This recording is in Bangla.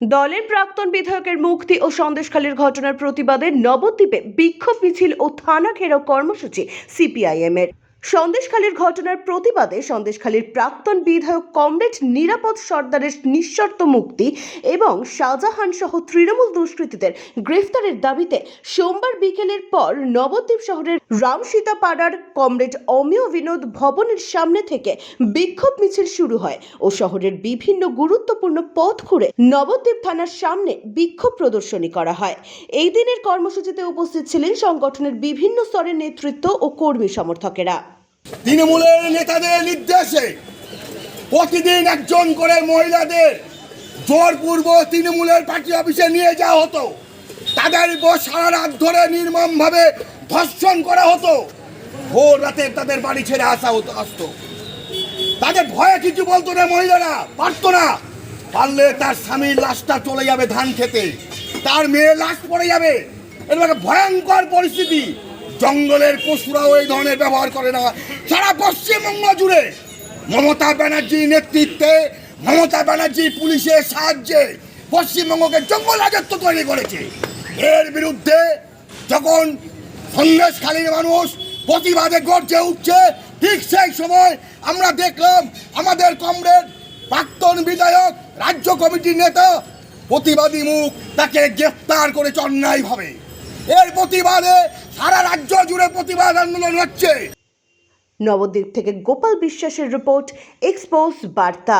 দলের প্রাক্তন বিধায়কের মুক্তি ও সন্দেশখালীর ঘটনার প্রতিবাদে নবদ্বীপে বিক্ষোভ মিছিল ও থানা ঘেরাও কর্মসূচি সিপিআইএম এর সন্দেশখালীর ঘটনার প্রতিবাদে সন্দেশখালীর প্রাক্তন বিধায়ক কমরেড নিরাপদ সর্দারের নিঃশর্ত মুক্তি এবং শাহজাহান সহ তৃণমূল দুষ্কৃতীদের গ্রেফতারের দাবিতে সোমবার বিকেলের পর নবদ্বীপ শহরের রামসীতা পাড়ার কমরেড অমিয় বিনোদ ভবনের সামনে থেকে বিক্ষোভ মিছিল শুরু হয় ও শহরের বিভিন্ন গুরুত্বপূর্ণ পথ ঘুরে নবদ্বীপ থানার সামনে বিক্ষোভ প্রদর্শনী করা হয়। এই দিনের কর্মসূচিতে উপস্থিত ছিলেন সংগঠনের বিভিন্ন স্তরের নেতৃত্ব ও কর্মী সমর্থকেরা। তৃণমূলের নেতাদের নির্দেশে প্রতিদিন একজন করে মহিলাদের জোরপূর্ব তৃণমূলের পার্টি অফিসে নিয়ে যাওয়া হতো। তাদের সারা রাত ধরে নির্মমভাবে ধর্ষণ করা হতো। ভোর রাতে তাদের বাড়ি ছেড়ে আসা হতো, আসতো। তাদের ভয়ে কিছু বলতো না মহিলারা, পারতো না। পারলে তার স্বামীর লাশটা চলে যাবে ধান খেতে। তার মেয়ের লাশ পড়ে যাবে। এরকম ভয়ঙ্কর পরিস্থিতি। জঙ্গলের পশুরাও এই ধরনের ব্যবহার করে না। সারা পশ্চিমবঙ্গ জুড়ে মমতা ব্যানার্জির নেতৃত্বে, মমতা ব্যানার্জি পুলিশের সাহায্যে পশ্চিমবঙ্গকে জঙ্গল রাজত্ব তৈরি করেছে। এর বিরুদ্ধে যখন সন্দেশখালীর মানুষ প্রতিবাদে গর্জে উঠছে, ঠিক সেই সময় আমরা দেখলাম আমাদের কমরেড প্রাক্তন বিধায়ক, রাজ্য কমিটির নেতা প্রতিবাদী মুখ তাকে গ্রেফতার করেছে অন্যায়ভাবে প্রতিবাদে সারা রাজ্য জুড়ে প্রতিবাদ আন্দোলন হচ্ছে। নবদ্বীপ থেকে গোপাল বিশ্বাসের রিপোর্ট এক্সপোজ বার্তা।